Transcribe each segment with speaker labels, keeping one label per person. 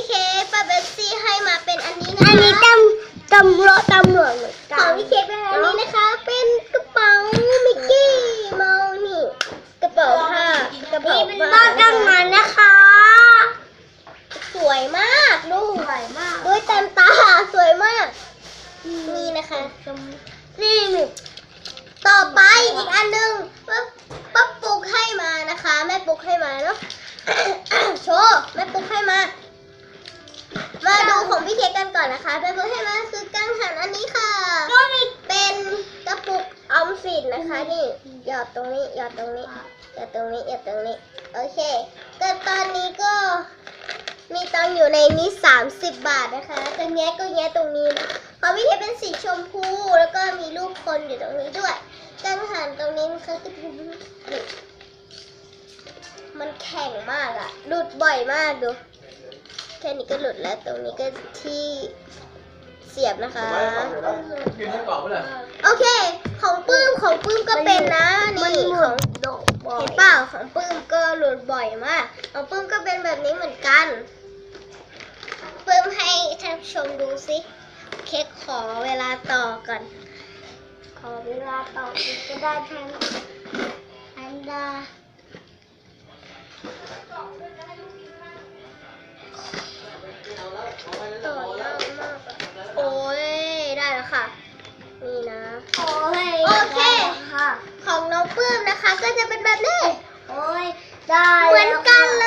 Speaker 1: พี่เคกป้าเบสซี่ให้มาเป็นอันนี้นะอันนี้ต
Speaker 2: ำตำรวจตำรวจเหมือนกันของพี่เคกเป็นอันนี้
Speaker 1: นะคะ เป็นกระเป๋ามิกกี้เมาส์นี่กระเป๋าผ้ากระเป๋าผ้าบ้านตั้งมัน
Speaker 2: นะคะ
Speaker 1: สวยมากลูก
Speaker 2: สวยมากด้วยเต็
Speaker 1: มตาสวยมาก
Speaker 2: มีนะคะ นี่
Speaker 1: ต่อไปอีกอันหนึ่งป้าป้าปุ๊กให้มานะคะ แม่ปุ๊กให้มาเนาะ โชว์แม่ปุ๊กให้มา มาดูของพี่เค้กกันก่อนนะคะแม่ปุกให้มาคือกังหันอันนี้ค่ะ เป็นกระปุกออมสินนะคะนี่หยอดตรงนี้หยอดตรงนี้หยอดตรงนี้หยอดตรงนี้ โอเคก็ตอนนี้ก็มีตังอยู่ในนี้ 30 บาทนะคะจะแงะก็แงะตรงนี้นะของพี่เค้กเป็นสีชมพู แล้วก็มีรูปคนอยู่ตรงนี้ด้วยกังหันตรงนี้นะคะก็มันแข็งมากอะหลุดบ่อยมากดู แค่นี้ก็หลุดแล้วตรงนี้ก็ที่เสียบนะคะ
Speaker 2: กินให้กรอบไปเลย
Speaker 1: โอเค ของปื้มของปื้มก็เป็นนะนี่ของ
Speaker 2: เห็นเปล่า
Speaker 1: ของปื้มก็หลุดบ่อยมากของปื้มก็เป็นแบบนี้เหมือนกันปื้มให้ท่านผู้ชมดูสิเค้กขอเวลาต่อก่อน
Speaker 2: ขอเวลาต่ออีกก็ได้ทันอันดา
Speaker 1: ค่ะ นี่นะ
Speaker 2: โอ้ยโอเค ค่ะ
Speaker 1: ของน้องปื้มนะคะ ก็จะเป็นแบบนี้
Speaker 2: โอ้ย ได้เหมือนกันเล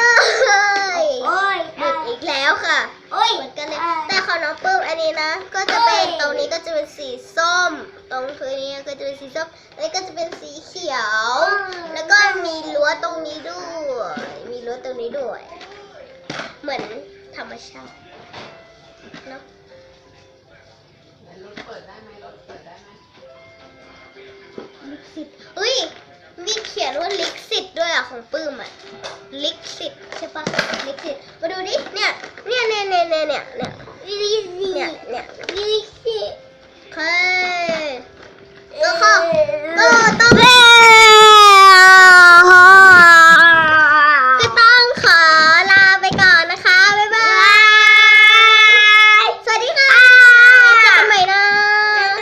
Speaker 1: ย โอ
Speaker 2: ้ยหยุดอ
Speaker 1: ีกแล้วค่ะ
Speaker 2: โอ้ย เหมือนกันเลย แต่
Speaker 1: ของน้องปื้มอันนี้นะ ก็จะเป็นตรงนี้ก็จะเป็นสีส้ม ตรงพื้นนี้ก็จะเป็นสีส้มอันนี้ก็จะเป็นสีเขียว แล้วก็มีรั้วตรงนี้ด้วย มีรั้วตรงนี้ด้วย เหมือนธรรมชาติเนาะ สิทธิ์อุ้ยมีเขียนว่าลิขสิทธิ์ด้วยอะของปื้มอะลิขสิทธิ์ใช่ปะลิขสิทธิ์มาดูดิเนี่ยเนี่ยเนี่ยเนี่ยเนี่ยเนี่ยเนี่ย
Speaker 2: เนี่ย
Speaker 1: เนี่ย
Speaker 2: ลิสิเฮ้ย